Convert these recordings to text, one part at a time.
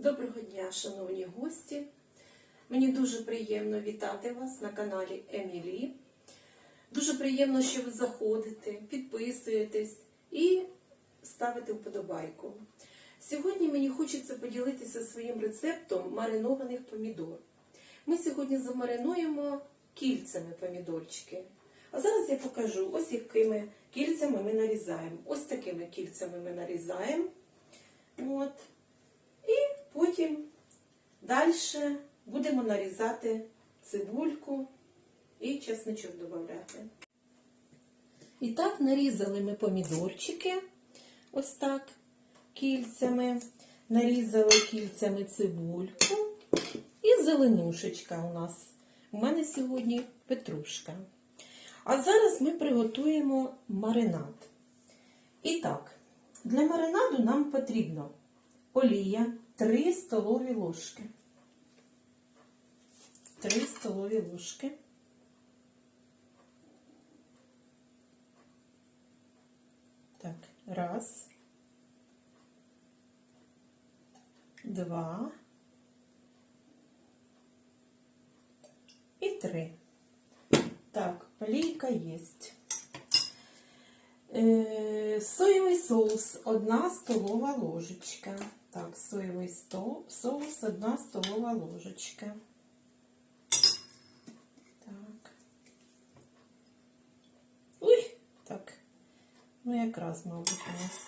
Доброго дня, шановні гості. Мені дуже приємно вітати вас на каналі Емілі. Дуже приємно, що ви заходите, підписуєтесь і ставите вподобайку. Сьогодні мені хочеться поділитися своїм рецептом маринованих помідор. Ми сьогодні замаринуємо кільцями помідорчики. А зараз я покажу, ось якими кільцями ми нарізаємо. Ось такими кільцями ми нарізаємо. От. І потім далі будемо нарізати цибульку і чесничок додати. І так нарізали ми помідорчики, ось так, кільцями. Нарізали кільцями цибульку і зеленушечка у нас. У мене сьогодні петрушка. А зараз ми приготуємо маринад. І так, для маринаду нам потрібно олія 3 столові ложки. 3 столові ложки. Так, раз, два і три. Так, олійка есть. Е, Соєвий соус 1 столова ложечка. Так, соєвий соус 1 столова ложечка. Так. Ой, так. Ну, якраз, мабуть, у нас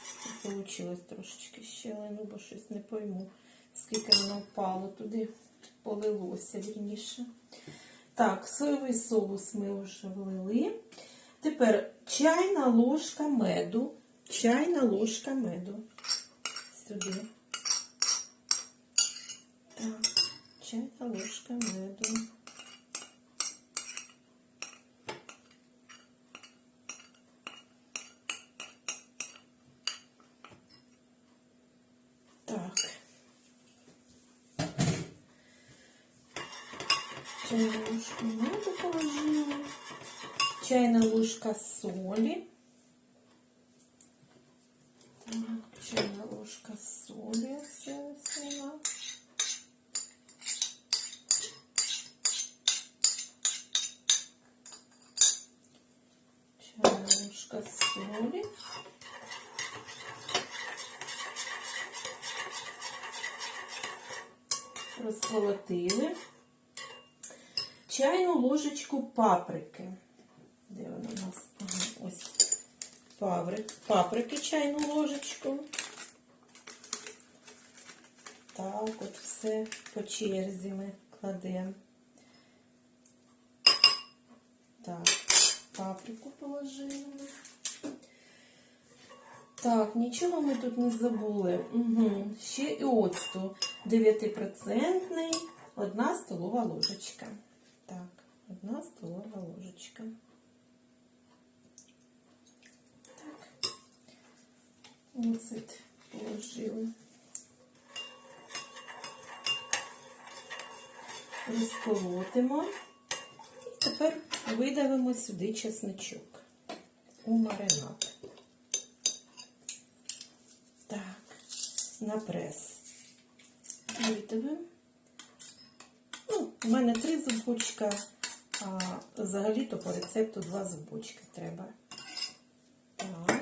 вийшло трошечки щелину, бо щось не пойму, скільки воно впало туди, полилося вірніше. Так, соєвий соус ми вже влили. Тепер чайна ложка меду. Чайна ложка меду. Сюди. Так, чайна ложка меду. Так. Чайна ложка меду. Чайна ложка соли. Так, чайна ложка соли осталась. Чайна ложка соли. Розколотили. Чайну ложечку паприки. Де вона у нас? Ага, ось паприк. Паприки чайну ложечку. Так, от все по черзі ми кладемо. Так, паприку положили. Так, нічого ми тут не забули. Угу. Ще і оцту 9%, одна столова ложечка. Так, одна столова ложечка. Оцет положили. Розколотимо. І тепер видавимо сюди чесничок у маринад. Так, на прес. Видавимо. Ну, у мене три зубочка, а взагалі-то по рецепту два зубочки треба. Так.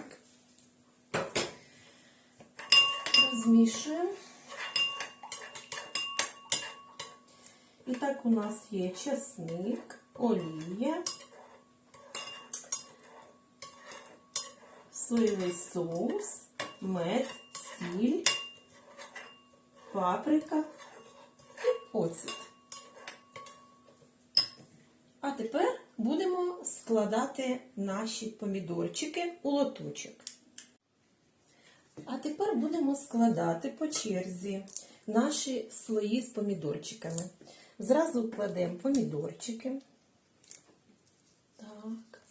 Розмішуємо. І так у нас є чесник, олія, соєвий соус, мед, сіль, паприка і оцет. А тепер будемо складати наші помідорчики у лоточок. А тепер будемо складати по черзі наші слої з помідорчиками. Зразу кладемо помідорчики. Так.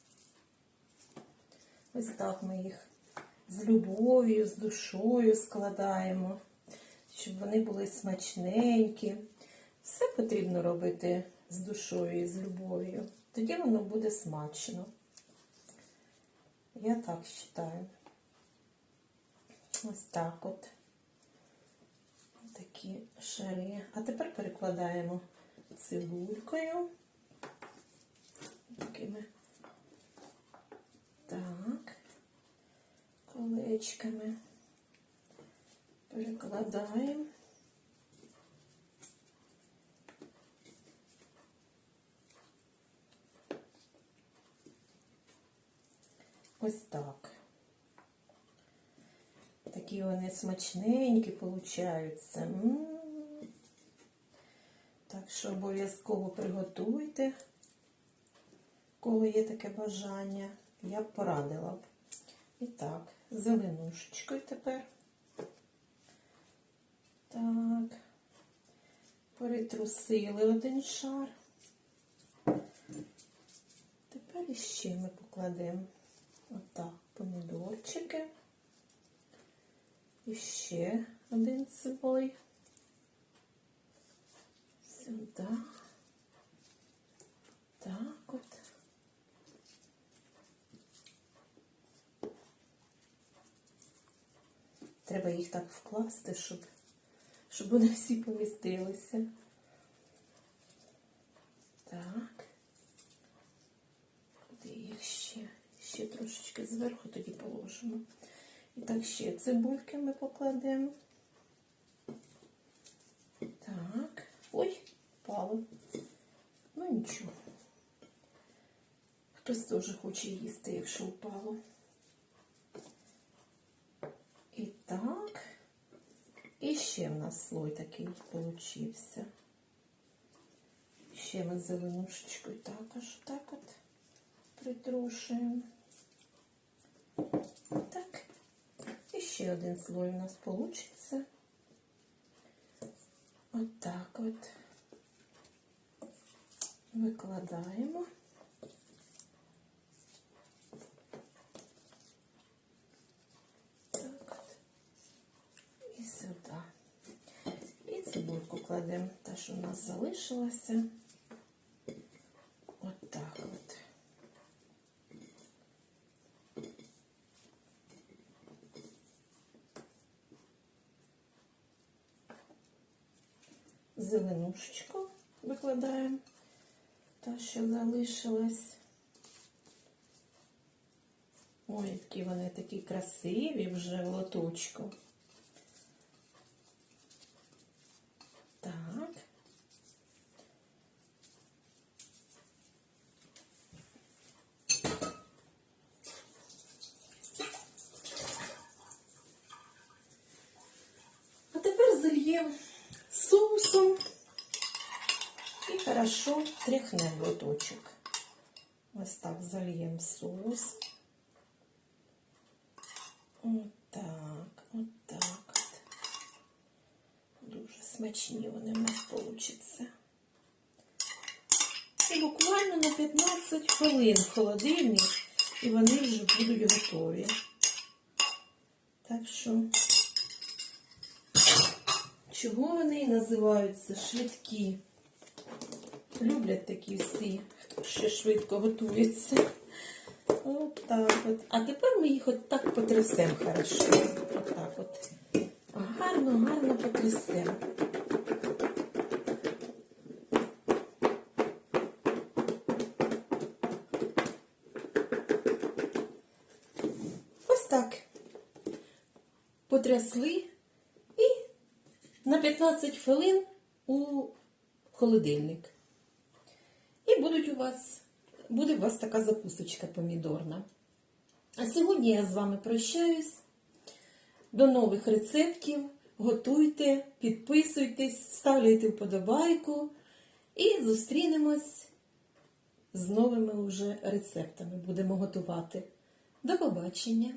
Ось так ми їх з любов'ю, з душою складаємо, щоб вони були смачненькі. Все потрібно робити з душою і з любов'ю. Тоді воно буде смачно. Я так вважаю. Ось так от. Такі шари. А тепер перекладаємо цибулькою. Такими. Так. Колечками. Перекладаємо. Ось так. Такі вони смачненькі получаються. Так що обов'язково приготуйте, коли є таке бажання. Я б порадила б. І так, зеленушечкою тепер. Так. Перетрусили один шар. Тепер іще ми покладемо отак помідорчики. І ще один цибой. Сюди. Так от. Треба їх так вкласти, щоб, щоб вони всі помістилися. Так. Куди їх ще? Ще трошечки зверху тоді положимо. І так ще цибульки ми покладемо. Так. Ой, впало. Ну нічого. Хтось теж хоче їсти, якщо впало. І так. І ще в нас слой такий получився. Ще ми зеленушечкою також так от притрушуємо. Так. Ще один слой у нас получиться. От так от. Викладаємо. Так от. І сюди. І цибульку кладемо, та, що у нас залишилася. От так от. Зеленушечку викладаємо, та, що залишилась. Ой, які вони такі красиві вже в лоточку. Так. А тепер зальємо соусом і хорошо тряхнемо в лоточок. Ось так зальємо соус. Отак, отак. От. Дуже смачні вони в нас получаться. І буквально на 15 хвилин в холодильник, і вони вже будуть готові. Так що, чого вони називаються швидкі? Люблять такі всі, хто ще швидко готується. От так от. А тепер ми їх от так потрясемо хорошо. От так от. Гарно, гарно потрясемо. Ось так. Потрясли 15 хвилин у холодильник. І будуть у вас, буде у вас така запусочка помідорна. А сьогодні я з вами прощаюсь. До нових рецептів. Готуйте, підписуйтесь, ставляйте вподобайку і зустрінемось з новими уже рецептами. Будемо готувати. До побачення!